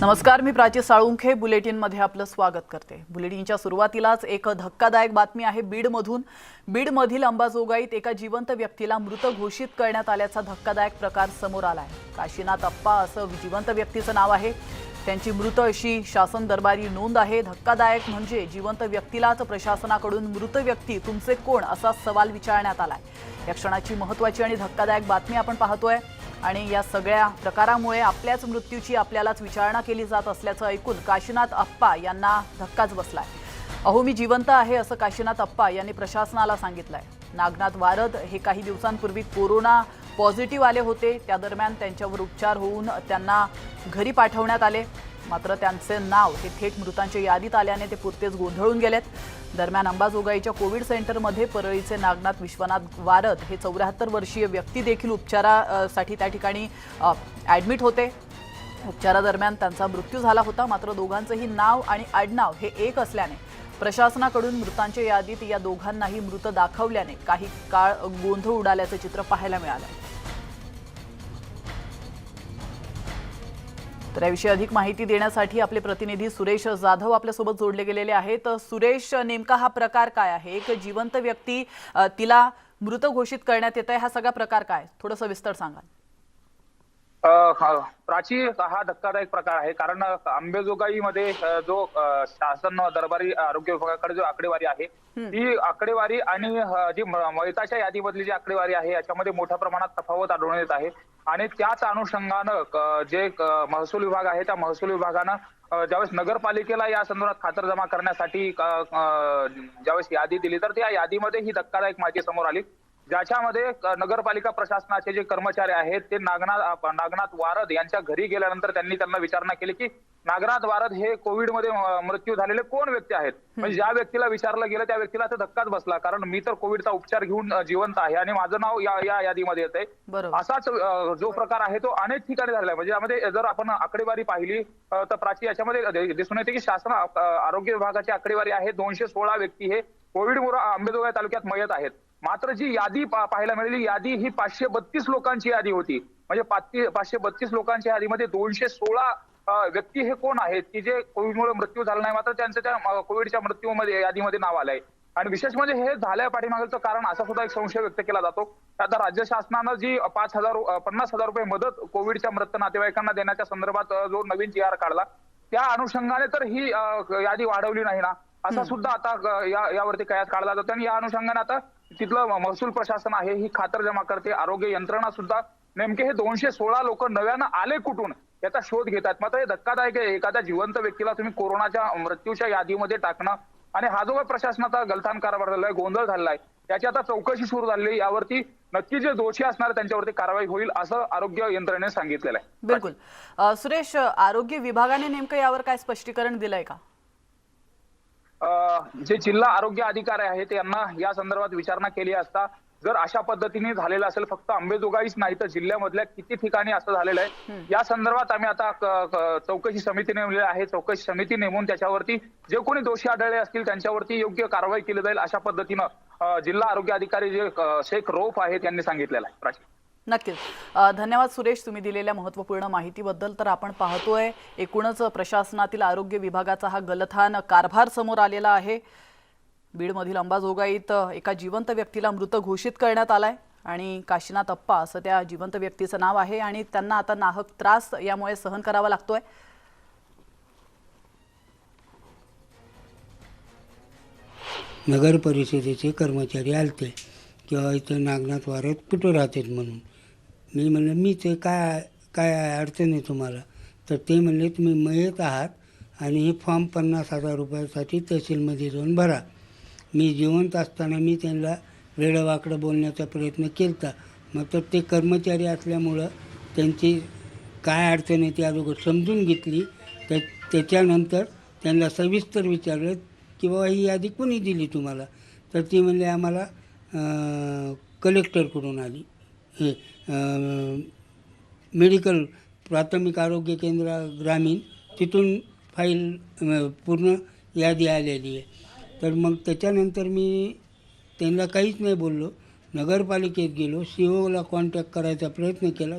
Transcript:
नमस्कार मी प्राची साळुंखे. बुलेटिनमध्ये आपलं स्वागत करते. बुलेटिनच्या सुरुवातीलाच एक धक्कादायक बातमी आहे. बीडमधून बीडमधील अंबाजोगाईत एका जिवंत व्यक्तीला मृत घोषित करण्यात आल्याचा धक्कादायक प्रकार समोर आला आहे काशीनाथ अप्पा असं जिवंत व्यक्तीचं नाव आहे. त्यांची मृत अशी शासन दरबारी नोंद आहे. धक्कादायक म्हणजे जिवंत व्यक्तीलाच प्रशासनाकडून मृत व्यक्ती तुमचे कोण असा सवाल विचारण्यात आलाय. या क्षणाची महत्वाची आणि धक्कादायक बातमी आपण पाहतोय. आणि या सगळ्या प्रकारामुळे आपल्याच मृत्यूची आपल्यालाच विचारणा केली जात असल्याचं ऐकून काशीनाथ अप्पा यांना धक्काच बसलाय. अहो मी जिवंत आहे असं काशीनाथ अप्पा यांनी प्रशासनाला सांगितलंय. नागनाथ वारद हे काही दिवसांपूर्वी कोरोना पॉझिटिव्ह आले होते. त्या दरम्यान त्यांच्यावर उपचार होऊन त्यांना घरी पाठवण्यात आले. मात्र त्यांचे नाव हे थेट मृतांच्या यादीत आल्याने ते पुरतेच गोंधळून गेलेत. दरम्यान अंबाजोगाईच्या कोविड सेंटरमध्ये परळीचे नागनाथ विश्वनाथ वारद हे चौऱ्याहत्तर वर्षीय व्यक्ती देखील उपचारासाठी त्या ठिकाणी ॲडमिट होते. उपचारादरम्यान त्यांचा मृत्यू झाला होता मात्र दोघांचंही नाव आणि आडनाव हे एक असल्याने प्रशासनाकडून मृतांच्या यादीत या दोघांनाही मृत दाखवल्याने काही काळ गोंधळ उडाल्याचं चित्र पाहायला मिळालं. तर याविषयी अधिक माहिती देण्यासाठी आपले प्रतिनिधी सुरेश जाधव आपल्यासोबत जोडले गेलेले आहेत. सुरेश नेमका हा प्रकार काय आहे? एक जिवंत व्यक्ती तिला मृत घोषित करण्यात येत आहे हा सगळा प्रकार काय? थोडं सविस्तर सांगा प्राची हा धक्कादायक प्रकार आहे. कारण अंबेजोगाईमध्ये अ, जो शासन दरबारी आरोग्य विभागाकडे जो आकडेवारी आहे ती आकडेवारी आणि जी मयताच्या यादीमधली जी आकडेवारी आहे याच्यामध्ये मोठ्या प्रमाणात तफावत आढळून येत आहे. आणि त्याच अनुषंगानं जे महसूल विभाग आहे त्या महसूल विभागानं ज्यावेळेस नगरपालिकेला या संदर्भात खातर जमा करण्यासाठी ज्यावेळेस यादी दिली तर त्या यादीमध्ये ही धक्कादायक माहिती समोर आली. ज्याच्यामध्ये नगरपालिका प्रशासनाचे जे कर्मचारी आहेत ते नागनाथ नागनाथ वारद यांच्या घरी गेल्यानंतर त्यांनी त्यांना विचारणा केली की नागनाथ वारद हे कोविडमध्ये मृत्यू झालेले कोण व्यक्ती आहेत? म्हणजे ज्या व्यक्तीला विचारलं गेलं त्या व्यक्तीला तर धक्काच बसला. कारण मी तर कोविडचा उपचार घेऊन जिवंत आहे आणि माझं नाव या या यादीमध्ये येत आहे असाच जो प्रकार आहे तो अनेक ठिकाणी झालेला आहे. म्हणजे यामध्ये जर आपण आकडेवारी पाहिली तर प्राची याच्यामध्ये दिसून येते की शासन आरोग्य विभागाची आकडेवारी आहे. दोनशे सोळा व्यक्ती हे कोविडमुळे अंबेजोगाई तालुक्यात मयत आहेत. मात्र जी यादी पाहायला मिळाली यादी ही पाचशे बत्तीस लोकांची यादी होती. म्हणजे पाचशे पाचशे बत्तीस लोकांच्या यादीमध्ये दोनशे सोळा व्यक्ती हे कोण आहेत? की जे कोविडमुळे मृत्यू झाला नाही मात्र त्यांचं त्या कोविडच्या मृत्यूमध्ये यादीमध्ये नाव आलंय. आणि विशेष म्हणजे हे झाल्या पाठीमागचं कारण असा सुद्धा एक संशय व्यक्त केला जातो. आता राज्य शासनानं जी पाच हजार पन्नास हजार रुपये मदत कोविडच्या मृत नातेवाईकांना देण्याच्या संदर्भात जो नवीन जी आर काढला त्या अनुषंगाने तर ही यादी वाढवली नाही ना? असा सुद्धा आता यावरती कयास काढला जातो. आणि या अनुषंगाने आता तिथलं महसूल प्रशासन आहे ही खातर जमा करते आरोग्य यंत्रणा सुद्धा. नेमके हे दोनशे सोळा लोक नव्यानं आले कुठून? याचा शोध घेतात. मात्र हे धक्कादायक आहे एखाद्या जिवंत व्यक्तीला तुम्ही कोरोनाच्या मृत्यूच्या यादीमध्ये टाकणं. आणि हा जो काही प्रशासनाचा गलथान कारभार झालाय गोंधळ झालेला आहे याची आता चौकशी सुरू झालेली यावरती नक्की जे दोषी असणार त्यांच्यावरती कारवाई होईल असं आरोग्य यंत्रणेने सांगितलेलं आहे. बिलकुल. सुरेश आरोग्य विभागाने नेमकं यावर काय स्पष्टीकरण दिलंय का? जे जिल्हा आरोग्य अधिकारी आहेत यांना या संदर्भात विचारणा केली असता जर अशा पद्धतीने झालेलं असेल फक्त अंबेजोगाईच नाही तर जिल्ह्यामधल्या किती ठिकाणी असं झालेलं आहे? या संदर्भात आम्ही आता चौकशी समिती नेमलेली आहे चौकशी समिती नेमून त्याच्यावरती जे कोणी दोषी आढळले असतील त्यांच्यावरती योग्य कारवाई केली जाईल अशा पद्धतीनं जिल्हा आरोग्य अधिकारी जे शेख रोफ आहेत यांनी सांगितलेलं आहे. प्राची नक्कीच. धन्यवाद सुरेश तुम्ही दिलेल्या महत्त्वपूर्ण माहितीबद्दल. तर आपण पाहतोय एकूणच प्रशासनातील आरोग्य विभागाचा हा गलथान कारभार समोर आलेला आहे. बीडमधील अंबाजोगाईत एका जिवंत व्यक्तीला मृत घोषित करण्यात आलाय आणि काशीनाथ अप्पा असं त्या जिवंत व्यक्तीचं नाव आहे आणि त्यांना आता नाहक त्रास यामुळे सहन करावा लागतोय. नगर परिषदेचे कर्मचारी आलते. किंवा इथं नागनाथ वारत कुठं राहतात म्हणून. मी म्हणलं मी ते काय काय अडचण आहे तुम्हाला? तर ते म्हणले तुम्ही मयत आहात आणि हे फॉर्म पन्नास हजार रुपयासाठी तहसीलमध्ये जाऊन भरा. मी जिवंत असताना मी त्यांना वेडवाकडं बोलण्याचा प्रयत्न केला मग तर ते कर्मचारी असल्यामुळं त्यांची काय अडचण आहे ती अगोदर समजून घेतली. त्या त्याच्यानंतर त्यांना सविस्तर विचारलं की बाबा ही यादी कोणी दिली तुम्हाला? तर ती म्हणले आम्हाला कलेक्टरकडून आली. मेडिकल प्राथमिक आरोग्य केंद्र ग्रामीण तिथून फाईल पूर्ण यादी आलेली आहे. तर मग त्याच्यानंतर मी त्यांना काहीच नाही बोललो. नगरपालिकेत गेलो सी ओला कॉन्टॅक्ट करायचा प्रयत्न केला.